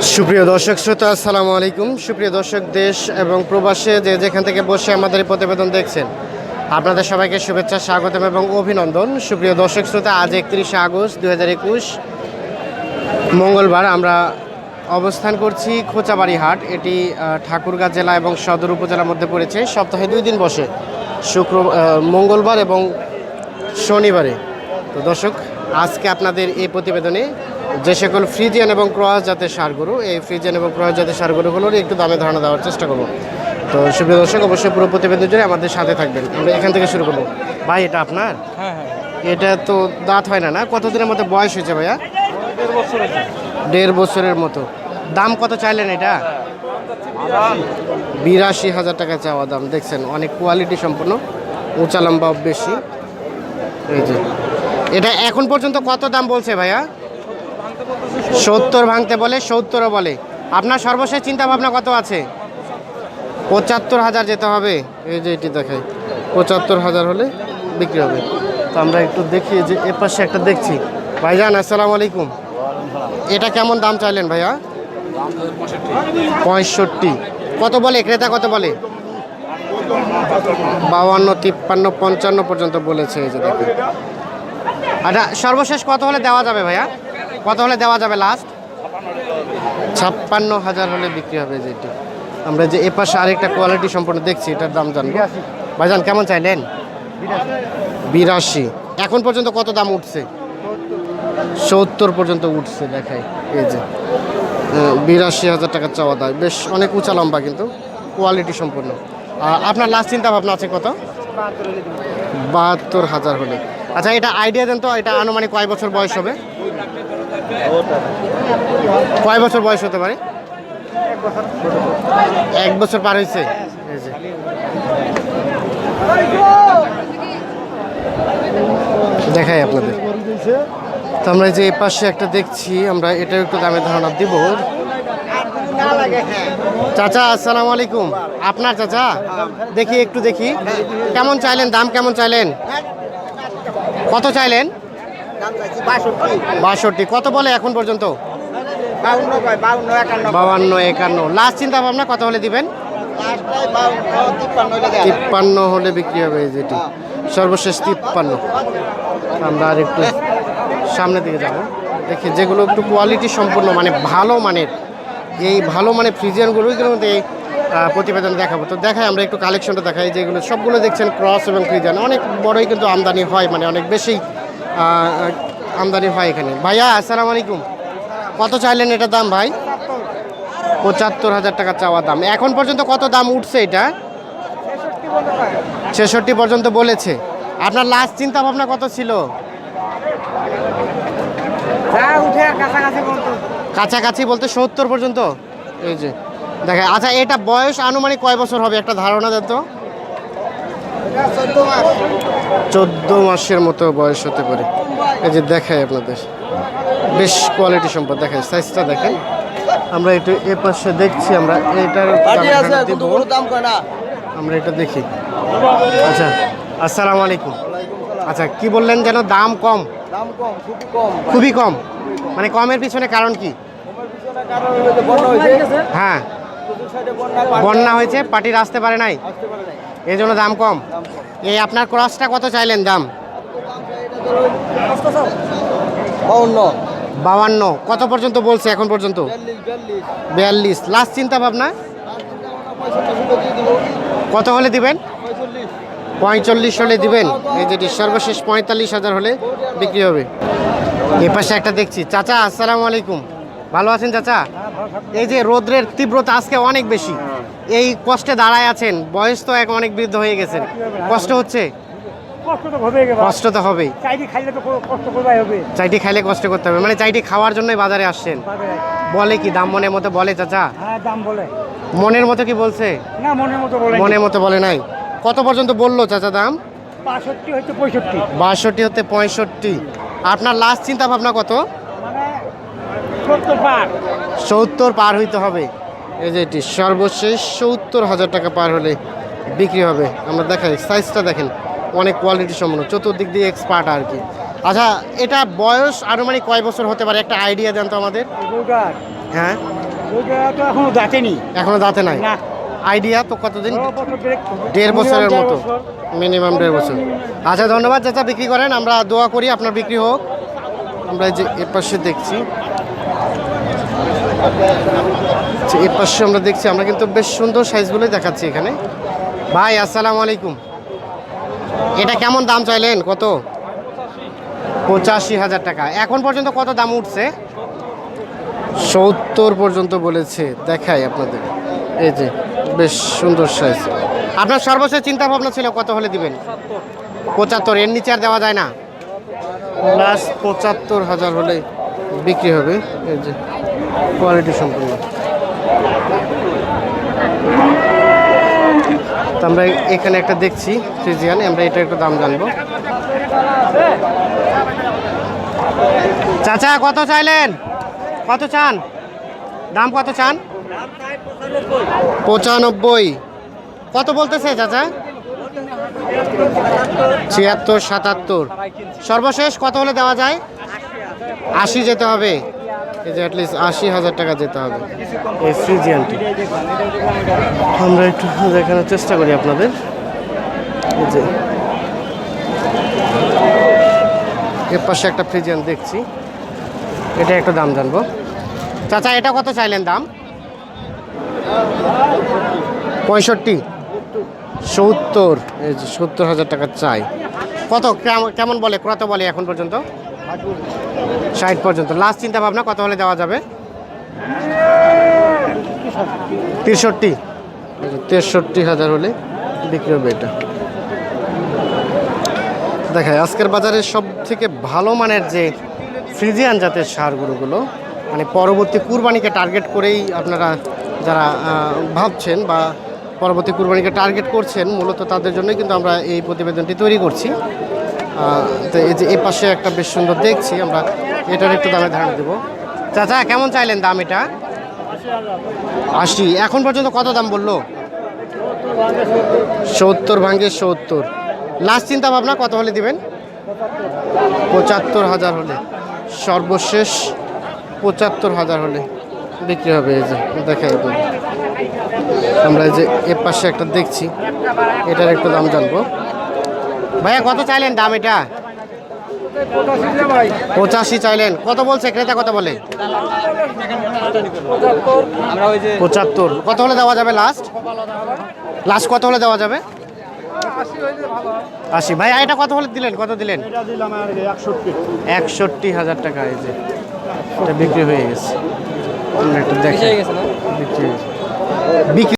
সুপ্রিয় দর্শক শ্রোতা, আসসালামু আলাইকুম। সুপ্রিয় দর্শক, দেশ এবং প্রবাসে যে যেখান থেকে বসে আমাদের এই প্রতিবেদন দেখছেন, আপনাদের সবাইকে শুভেচ্ছা, স্বাগতম এবং অভিনন্দন। সুপ্রিয় দর্শক শ্রোতা, আজ একত্রিশে আগস্ট দু হাজার একুশ, মঙ্গলবার আমরা অবস্থান করছি খোঁচাবাড়ি হাট। এটি ঠাকুরগাঁ জেলা এবং সদর উপজেলার মধ্যে পড়েছে। সপ্তাহে দুই দিন বসে। শুক্র মঙ্গলবার এবং শনিবারে। তো দর্শক, আজকে আপনাদের এই প্রতিবেদনে যে সকল ফ্রিজিয়ান এবং ক্রস জাতের সারগরু এই ফ্রিজিয়ান এবং ক্রস জাতের সারগরুগুলোর একটু দামে ধারণা দেওয়ার চেষ্টা করব। তো সুপ্রিয় দর্শক অবশ্যই পুরো প্রতিবেদন জুড়ে আমাদের সাথে থাকবেন। আমরা এখান থেকে শুরু করব। ভাই এটা আপনার? হ্যাঁ হ্যাঁ। এটা তো দাঁত হয় না না? কতদিনের মতো বয়স হয়েছে ভাইয়া? দেড় বছর দেড় বছরের মতো। দাম কত চাইলেন এটা? বিরাশি হাজার টাকা চাওয়া দাম দেখছেন? অনেক কোয়ালিটি সম্পন্ন উঁচা লম্বা বেশি। এই যে। এটা এখন পর্যন্ত কত দাম বলছে ভাইয়া? সত্তর ভাঙতে বলে, সত্তরও বলে। আপনার সর্বশেষ চিন্তা ভাবনা কত আছে? পঁচাত্তর হাজার যেতে হবে। এই যে এটি দেখে পঁচাত্তর হাজার হলে বিক্রি হবে। তো আমরা একটু দেখি যে এ পাশে একটা দেখছি। ভাইজান, আসসালামু আলাইকুম। এটা কেমন দাম চাইলেন ভাইয়া? পঁয়ষট্টি। কত বলে? ক্রেতা কত বলে? বাউান্ন তিপ্পান্ন, পঞ্চান্ন পর্যন্ত বলেছে, এই যে দেখুন। আচ্ছা সর্বশেষ কত হলে দেওয়া যাবে ভাইয়া? কত হলে দেওয়া যাবে লাস্ট ছাপ্পান্ন হাজার হলে বিক্রি হবে যেটি। আমরা যে এপাশে আরেকটা কোয়ালিটি সম্পূর্ণ দেখছি এটার দাম জানব। ভাইজান কেমন চাইলেন? বিরাশি। এখন পর্যন্ত কত দাম উঠছে? সত্তর পর্যন্ত উঠছে দেখাই। এই যে বিরাশি হাজার টাকা চাওয়া দায়। বেশ অনেক উঁচা লম্বা কিন্তু কোয়ালিটি সম্পূর্ণ। আপনার লাস্ট চিন্তা ভাবনা আছে কত? বাহাত্তর হাজার হলে। আচ্ছা এটা আইডিয়া দেন তো এটা আনুমানিক কয় বছর বয়স হবে? কয় বছর বয়স হতে পারে? এক বছর পার হয়েছে। দেখাই আপনাদের। তো আমরা যে পাশে একটা দেখছি, আমরা এটাও একটু দামের ধারণা দিব। চাচা, আসসালামু আলাইকুম। আপনার চাচা? দেখি, একটু দেখি। কেমন চাইলেন? দাম কেমন চাইলেন? কত চাইলেন? বাষট্টি। কত বলে এখন পর্যন্ত? বাবান্ন একান্ন। লাস্ট চিন্তা ভাবনা কত হলে দিবেন? তিপ্পান্ন হলে বিক্রি হবে যেটি। সর্বশেষ তিপ্পান্ন। আমরা আর একটু সামনের দিকে যাব। দেখি যেগুলো একটু কোয়ালিটি সম্পূর্ণ মানে ভালো মানের। এই ভালো মানে ফ্রিজিয়ানগুলো এগুলোর মধ্যে এই, প্রতিবেদন দেখাবো। তো দেখাই আমরা একটু কালেকশনটা দেখাই। যেগুলো সবগুলো দেখছেন ক্রস এবং ফ্রিজিয়ান। অনেক বড়ই কিন্তু আমদানি হয় মানে অনেক বেশি আমদানি হয় এখানে। ভাইয়া আসসালামু আলাইকুম। কত চাইলেন এটার দাম ভাই? পঁচাত্তর হাজার টাকা চাওয়া দাম। এখন পর্যন্ত কত দাম উঠছে এটা? ছেষট্টি পর্যন্ত বলেছে। আপনার লাস্ট চিন্তা ভাবনা কত ছিল? কাছাকাছি বলতে। সত্তর পর্যন্ত? এই যে দেখা আচ্ছা এটা বয়স আনুমানিক কয় বছর হবে? একটা ধারণা দেন তো। চোদ্দ মাসের মতো বয়স হতে পারে। এই যে দেখাই আপনাদের। বেশ কোয়ালিটি সম্পদ দেখায় সাইজটা দেখেন। আমরা একটু এ পাশে দেখছি আমরা এটার আমরা এটা দেখি। আচ্ছা আসসালামু আলাইকুম। আচ্ছা কি বললেন যেন দাম কম? দাম কম খুবই কম। খুবই কম। মানে কমের পিছনে কারণ কি? কারণ হলো যে বন্যা হয়েছে। হ্যাঁ। বন্যা হয়েছে পার্টির আসতে পারে নাই। এই জন্য দাম কম। এই আপনার ক্রসটা কত চাইলেন দাম? বাউন্ন। বাউান্ন। কত পর্যন্ত বলছে এখন পর্যন্ত? বিয়াল্লিশ লাস্ট চিন্তা ভাবনা? কত হলে দিবেন? পঁয়তাল্লিশ পঁয়তাল্লিশ হলে দিবেন। এই যেটি সর্বশেষ পঁয়তাল্লিশ হাজার হলে বিক্রি হবে। এ পাশে একটা দেখছি। চাচা আসসালামু আলাইকুম। ভালো আছেন চাচা? এই যে রোদ্রের তীব্রতা আজকে অনেক বেশি। এই কষ্টে দাঁড়ায় আছেন বয়স তো এক অনেক বৃদ্ধ হয়ে গেছেন। কষ্ট হচ্ছে? কষ্ট তো হবেই চাইটি খাইলে কষ্ট করতে হবে। মানে চাইটি খাওয়ার জন্যই বাজারে আসছেন। বলে কি দাম মনের মতো বলে চাচা? হ্যাঁ দাম বলে। মনের মতো কি বলছে? না মনের মতো বলে মনের মতো বলে নাই। কত পর্যন্ত বলল চাচা দাম? বাষট্টি হচ্ছে পঁয়ষট্টি। বাষট্টি হতে পঁয়ষট্টি। আপনার লাস্ট চিন্তা ভাবনা কত? মানে সত্তর পার। সত্তর পার হইতে হবে। এই যে এটি সর্বশেষ সত্তর হাজার টাকা পার হলে বিক্রি হবে। আমরা দেখাই সাইজটা দেখেন অনেক কোয়ালিটি সম্পন্ন। চতুর্দিক দিয়ে এক্সপার্ট আর কি। আচ্ছা এটা বয়স আনুমানিক কয় বছর হতে পারে? একটা আইডিয়া দেন তো আমাদের। হ্যাঁ। এখনও দাঁতেনি এখনও দাঁতে নাই? আইডিয়া তো কতদিন? দেড় বছরের মতো। মিনিমাম দেড় বছর। আচ্ছা ধন্যবাদ চাচা বিক্রি করেন। আমরা দোয়া করি আপনার বিক্রি হোক। আমরা এই যে এর পাশে দেখছি। এর পাশে আমরা দেখছি, আমরা কিন্তু বেশ সুন্দর সাইজগুলোই দেখাচ্ছি এখানে। ভাই, আসসালামু আলাইকুম। এটা কেমন দাম চাইলেন? কত? পঁচাশি হাজার টাকা। এখন পর্যন্ত কত দাম উঠছে? সত্তর পর্যন্ত বলেছে। দেখাই আপনাদের। এই যে, বেশ সুন্দর সাইজ। আপনার সর্বশেষ চিন্তা ভাবনা ছিল কত হলে দিবেন? পঁচাত্তর, এর নিচে আর দেওয়া যায় না? লাস্ট পঁচাত্তর হাজার হলে বিক্রি হবে। এই যে কোয়ালিটি সম্পূর্ণ। তো আমরা এখানে একটা দেখছি ফ্রিজিয়ান, আমরা এটা একটু দাম জানব। চাচা, কত চাইলেন? কত চান? দাম কত চান? পঁচানব্বই। কত বলতেছে চাচা? ছিয়াত্তর, সাতাত্তর। সর্বশেষ কত হলে দেওয়া যায়? আশি যেতে হবে। এই যে অ্যাটলিস্ট আশি হাজার টাকা যেতে হবে। এই ফ্রিজিয়ানটি। আমরা একটু দেখানোর চেষ্টা করি আপনাদের। এর পাশে একটা ফ্রিজিয়ান দেখছি। এটা একটু দাম জানব। চাচা, এটা কত চাইলেন দাম? পঁয়ষট্টি। সত্তর। সত্তর হাজার টাকা চাই। কত? কেমন বলে? কত বলে এখন পর্যন্ত? ষাট পর্যন্ত। লাস্ট চিন্তা ভাবনা কত হলে দেওয়া যাবে? তেষট্টি। তেষট্টি হাজার হলে বিক্রি হবে এটা। দেখায় আজকের বাজারে সব থেকে ভালো মানের যে ফ্রিজিয়ান জাতের সারগুলোগুলো মানে পরবর্তী কুরবানিকে টার্গেট করেই আপনারা যারা ভাবছেন বা পরবর্তী কুরবানিকে টার্গেট করছেন, মূলত তাদের জন্যই কিন্তু আমরা এই প্রতিবেদনটি তৈরি করছি। তো এই যে এই পাশে একটা বেশ সুন্দর দেখছি, আমরা এটার একটু দামে ধারণা দেবো চাচা, কেমন চাইলেন দাম এটা? আশি। এখন পর্যন্ত কত দাম বলল? সত্তর ভাঙ্গে সত্তর। লাস্ট চিন্তা ভাবনা কত হলে দিবেন? পঁচাত্তর হাজার হলে। সর্বশেষ পঁচাত্তর হাজার হলে বিক্রি হবে এই যে দিন। আমরা এই যে এর পাশে একটা দেখছি, এটার একটু দাম জানব। ভাইয়া কত চাইলেন দাম এটা? পঁচাশি চাইলেন। কত বলছে? ক্রেতা কত বলে? পঁচাত্তর। কত হলে দেওয়া যাবে লাস্ট লাস্ট কত হলে দেওয়া যাবে? আশি। ভাই এটা কত হলে দিলেন? কত দিলেন? একষট্টি হাজার টাকা এই যে। এটা হয়ে গেছে। বিক্রি হয়ে গেছে বিক্রি